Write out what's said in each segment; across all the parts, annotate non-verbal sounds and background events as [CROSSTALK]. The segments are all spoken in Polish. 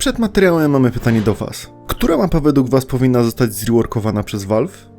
Przed materiałem mamy pytanie do Was. Która mapa według Was powinna zostać zreworkowana przez Valve?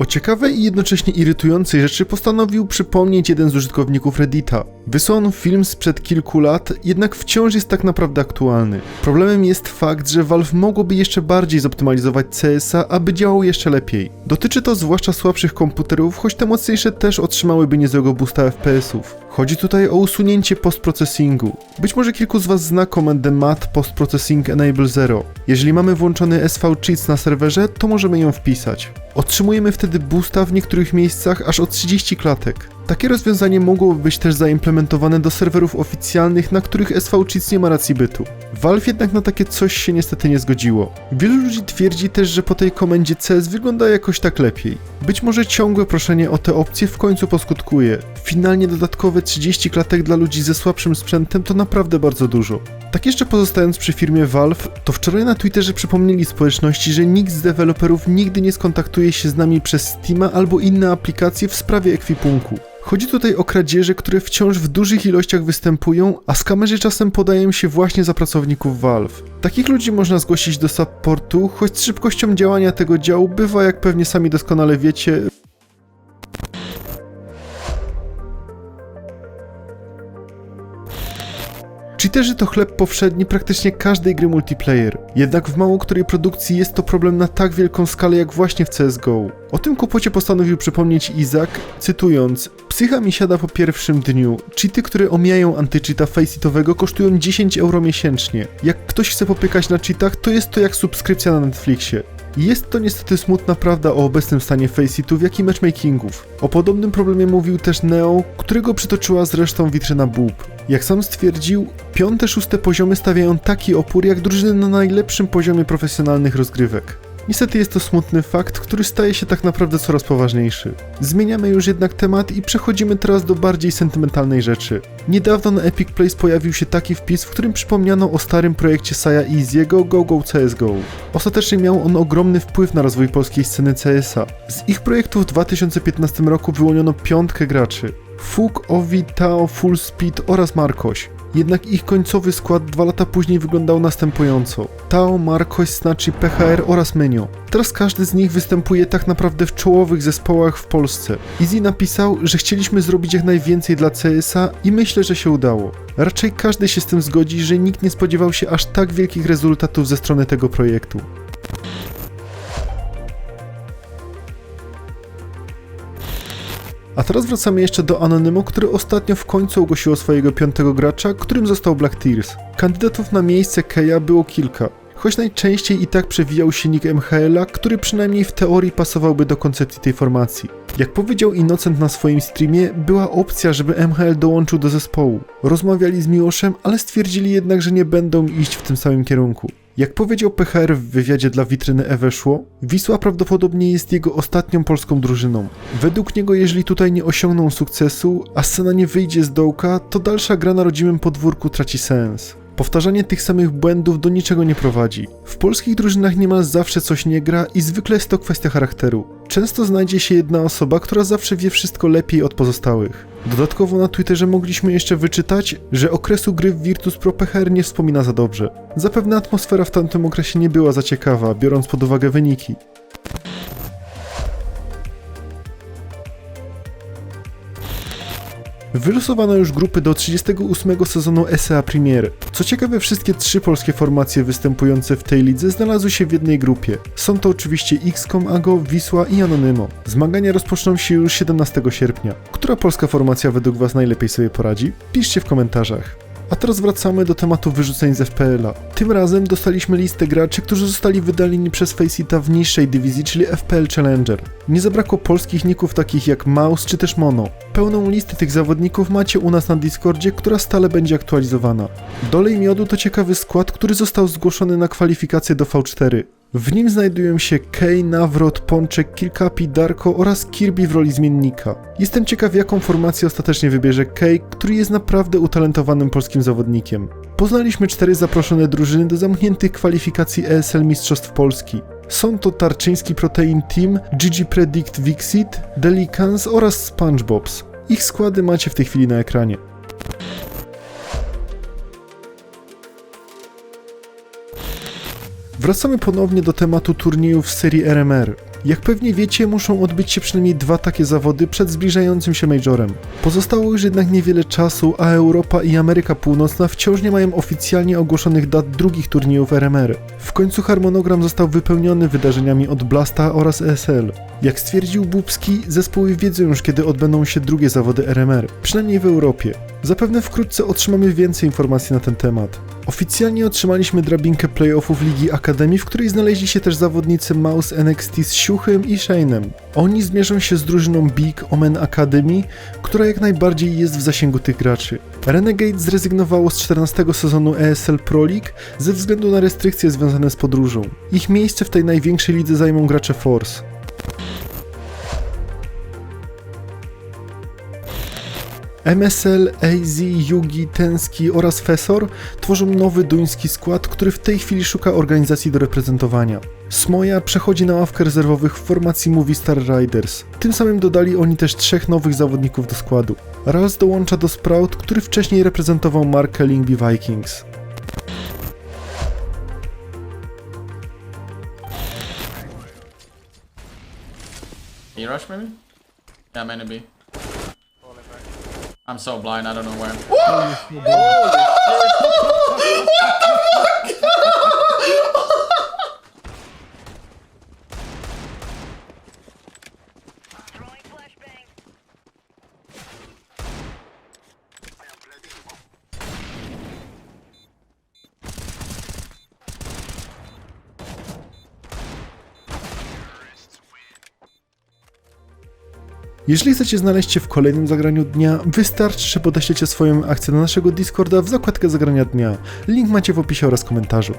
O ciekawej i jednocześnie irytującej rzeczy postanowił przypomnieć jeden z użytkowników Reddita. Wysłał on film sprzed kilku lat, jednak wciąż jest tak naprawdę aktualny. Problemem jest fakt, że Valve mogłoby jeszcze bardziej zoptymalizować CS-a, aby działał jeszcze lepiej. Dotyczy to zwłaszcza słabszych komputerów, choć te mocniejsze też otrzymałyby niezłego boosta FPS-ów. Chodzi tutaj o usunięcie postprocesingu. Być może kilku z Was zna komendę mat postprocessing enable 0. Jeżeli mamy włączony SV Cheats na serwerze, to możemy ją wpisać. Otrzymujemy wtedy boosta w niektórych miejscach aż o 30 klatek. Takie rozwiązanie mogłoby być też zaimplementowane do serwerów oficjalnych, na których SV Cheats nie ma racji bytu. Valve jednak na takie coś się niestety nie zgodziło. Wielu ludzi twierdzi też, że po tej komendzie CS wygląda jakoś tak lepiej. Być może ciągłe proszenie o te opcje w końcu poskutkuje. Finalnie dodatkowe 30 klatek dla ludzi ze słabszym sprzętem to naprawdę bardzo dużo. Tak jeszcze pozostając przy firmie Valve, to wczoraj na Twitterze przypomnieli społeczności, że nikt z deweloperów nigdy nie skontaktuje się z nami przez Steama albo inne aplikacje w sprawie ekwipunku. Chodzi tutaj o kradzieże, które wciąż w dużych ilościach występują, a skamerzy czasem podają się właśnie za pracowników Valve. Takich ludzi można zgłosić do supportu, choć z szybkością działania tego działu bywa, jak pewnie sami doskonale wiecie, Cheaterzy to chleb powszedni praktycznie każdej gry multiplayer. Jednak w mało której produkcji jest to problem na tak wielką skalę jak właśnie w CSGO. O tym kłopocie postanowił przypomnieć Izak, cytując Psycha mi siada po pierwszym dniu. Cheaty, które omijają antycheata faceitowego kosztują 10 euro miesięcznie. Jak ktoś chce popykać na cheatach, to jest to jak subskrypcja na Netflixie. Jest to niestety smutna prawda o obecnym stanie faceitów, jak i matchmakingów. O podobnym problemie mówił też Neo, którego przytoczyła zresztą witryna Boob. Jak sam stwierdził, piąte, szóste poziomy stawiają taki opór jak drużyny na najlepszym poziomie profesjonalnych rozgrywek. Niestety jest to smutny fakt, który staje się tak naprawdę coraz poważniejszy. Zmieniamy już jednak temat i przechodzimy teraz do bardziej sentymentalnej rzeczy. Niedawno na Epic Place pojawił się taki wpis, w którym przypomniano o starym projekcie Saja Easy'ego GoGo CSGO. Ostatecznie miał on ogromny wpływ na rozwój polskiej sceny CS-a. Z ich projektu w 2015 roku wyłoniono piątkę graczy. Fug, Ovi, Tao, Full Speed oraz Markoś. Jednak ich końcowy skład dwa lata później wyglądał następująco. Tao, Markoś, Snachi, PHR oraz Menio. Teraz każdy z nich występuje tak naprawdę w czołowych zespołach w Polsce. Easy napisał, że chcieliśmy zrobić jak najwięcej dla CS-a i myślę, że się udało. Raczej każdy się z tym zgodzi, że nikt nie spodziewał się aż tak wielkich rezultatów ze strony tego projektu. A teraz wracamy jeszcze do Anonymo, który ostatnio w końcu ogłosiło swojego piątego gracza, którym został Black Tears. Kandydatów na miejsce Keja było kilka, choć najczęściej i tak przewijał się nick MHL-a, który przynajmniej w teorii pasowałby do koncepcji tej formacji. Jak powiedział Innocent na swoim streamie, była opcja, żeby MHL dołączył do zespołu. Rozmawiali z Miłoszem, ale stwierdzili jednak, że nie będą iść w tym samym kierunku. Jak powiedział PHR w wywiadzie dla witryny Eweszło, Wisła prawdopodobnie jest jego ostatnią polską drużyną. Według niego, jeżeli tutaj nie osiągną sukcesu, a scena nie wyjdzie z dołka, to dalsza gra na rodzimym podwórku traci sens. Powtarzanie tych samych błędów do niczego nie prowadzi. W polskich drużynach niemal zawsze coś nie gra i zwykle jest to kwestia charakteru. Często znajdzie się jedna osoba, która zawsze wie wszystko lepiej od pozostałych. Dodatkowo na Twitterze mogliśmy jeszcze wyczytać, że okresu gry w Virtus Pro PHR nie wspomina za dobrze. Zapewne atmosfera w tamtym okresie nie była za ciekawa, biorąc pod uwagę wyniki. Wylosowano już grupy do 38 sezonu SEA Premier. Co ciekawe, wszystkie trzy polskie formacje występujące w tej lidze znalazły się w jednej grupie. Są to oczywiście XCOM, AGO, Wisła i Anonymo. Zmagania rozpoczną się już 17 sierpnia. Która polska formacja według Was najlepiej sobie poradzi? Piszcie w komentarzach. A teraz wracamy do tematu wyrzuceń z FPL-a. Tym razem dostaliśmy listę graczy, którzy zostali wydaleni przez Faceita w niższej dywizji, czyli FPL Challenger. Nie zabrakło polskich ników takich jak Mouse czy też Mono. Pełną listę tych zawodników macie u nas na Discordzie, która stale będzie aktualizowana. Dolej miodu to ciekawy skład, który został zgłoszony na kwalifikacje do V4. W nim znajdują się Kay, Nawrot, Pączek, Kilkapi, Darko oraz Kirby w roli zmiennika. Jestem ciekaw jaką formację ostatecznie wybierze Kay, który jest naprawdę utalentowanym polskim zawodnikiem. Poznaliśmy cztery zaproszone drużyny do zamkniętych kwalifikacji ESL Mistrzostw Polski. Są to Tarczyński Protein Team, GG Predict Vixit, Delicans oraz SpongeBobs. Ich składy macie w tej chwili na ekranie. Wracamy ponownie do tematu turniejów serii RMR. Jak pewnie wiecie, muszą odbyć się przynajmniej dwa takie zawody przed zbliżającym się Majorem. Pozostało już jednak niewiele czasu, a Europa i Ameryka Północna wciąż nie mają oficjalnie ogłoszonych dat drugich turniejów RMR. W końcu harmonogram został wypełniony wydarzeniami od Blasta oraz ESL. Jak stwierdził Bubski, zespoły wiedzą już kiedy odbędą się drugie zawody RMR, przynajmniej w Europie. Zapewne wkrótce otrzymamy więcej informacji na ten temat. Oficjalnie otrzymaliśmy drabinkę playoffów Ligi Akademii, w której znaleźli się też zawodnicy Mouse NXT z Siuchem i Shane'em. Oni zmierzą się z drużyną Big Omen Academy, która jak najbardziej jest w zasięgu tych graczy. Renegade zrezygnowało z 14 sezonu ESL Pro League ze względu na restrykcje związane z podróżą. Ich miejsce w tej największej lidze zajmą gracze Force. MSL, AZ, Yugi, Tenski oraz Fesor tworzą nowy duński skład, który w tej chwili szuka organizacji do reprezentowania. Smoja przechodzi na ławkę rezerwowych w formacji Movie Star Riders. Tym samym dodali oni też trzech nowych zawodników do składu. Rals dołącza do Sprout, który wcześniej reprezentował markę Lingby Vikings. You rush maybe? Yeah, man, be. I'm so blind, I don't know where. [LAUGHS] Jeżeli chcecie znaleźć się w kolejnym zagraniu dnia, wystarczy, że podeślecie swoją akcję na naszego Discorda w zakładkę zagrania dnia. Link macie w opisie oraz komentarzu.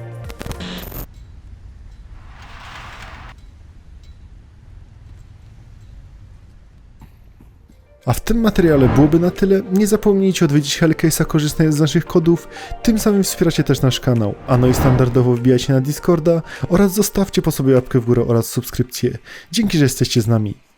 A w tym materiale byłoby na tyle. Nie zapomnijcie odwiedzić Hellcase'a korzystając z naszych kodów, tym samym wspieracie też nasz kanał. A no i standardowo wbijajcie na Discorda oraz zostawcie po sobie łapkę w górę oraz subskrypcję. Dzięki, że jesteście z nami.